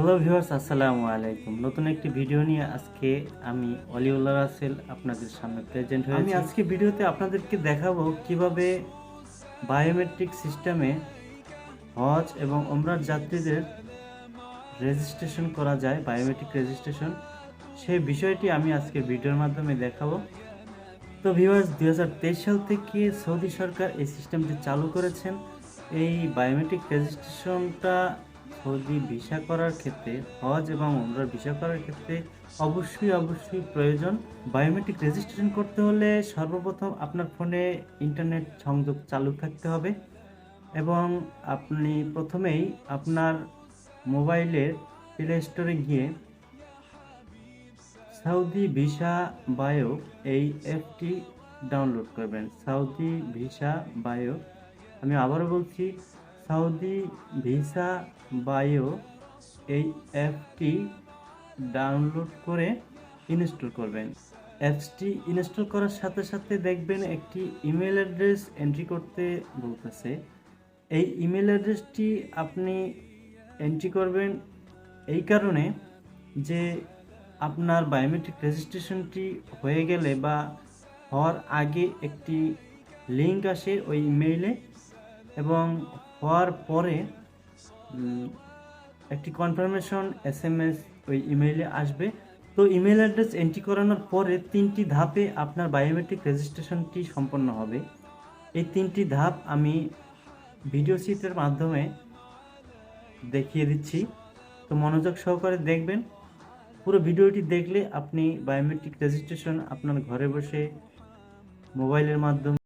Hello viewers আসসালামু আলাইকুম। নতুন একটি ভিডিও নিয়ে আজকে আমি অলিউল্লাহ রাসেল আপনাদের সামনে প্রেজেন্ট হয়েছি। আমি আজকে ভিডিওতে আপনাদেরকে দেখাবো কীভাবে বায়োমেট্রিক সিস্টেমে হজ এবং ওমরার যাত্রীদের রেজিস্ট্রেশন করা যায় বায়োমেট্রিক রেজিস্ট্রেশন সেই বিষয়টি আমি আজকে ভিডিওর মাধ্যমে দেখাবো। তো ভিউয়ার্স দুই সাল থেকে সৌদি সরকার এই সিস্টেমটি চালু করেছেন। এই বায়োমেট্রিক রেজিস্ট্রেশনটা সৌদি ভিসা করার ক্ষেত্রে, হজ এবং উমরার ভিসা করার ক্ষেত্রে অবশ্যই অবশ্যই প্রয়োজন। বায়োমেট্রিক রেজিস্ট্রেশন করতে হলে সর্বপ্রথম আপনার ফোনে ইন্টারনেট সংযোগ চালু থাকতে হবে এবং আপনি প্রথমেই আপনার মোবাইলের প্লে স্টোরে গিয়ে সাউদি ভিসা বায়ো এই অ্যাপটি ডাউনলোড করবেন। সাউদি ভিসা বায়ো আমি আবারও বলছি সাউদি ভিসা বায়ো এই অ্যাপটি ডাউনলোড করে ইনস্টল করবেন। অ্যাপসটি ইনস্টল করার সাথে সাথে দেখবেন একটি ইমেল অ্যাড্রেস এন্ট্রি করতে বলতেছে। এই ইমেল অ্যাড্রেসটি আপনি এন্ট্রি করবেন এই কারণে যে আপনার বায়োমেট্রিক রেজিস্ট্রেশনটি হয়ে গেলে বা হওয়ার আগে একটি লিঙ্ক আসে ওই ইমেইলে এবং হওয়ার পরে একটি কনফার্মেশন এস এম এস ওই ইমেইলে আসবে। তো ইমেল অ্যাড্রেস এন্ট্রি করানোর পরে তিনটি ধাপে আপনার বায়োমেট্রিক রেজিস্ট্রেশনটি সম্পন্ন হবে। এই তিনটি ধাপ আমি ভিডিও চিত্রের মাধ্যমে দেখিয়ে দিচ্ছি। তো মনোযোগ সহকারে দেখবেন। পুরো ভিডিওটি দেখলে আপনি বায়োমেট্রিক রেজিস্ট্রেশন আপনার ঘরে বসে মোবাইলের মাধ্যমে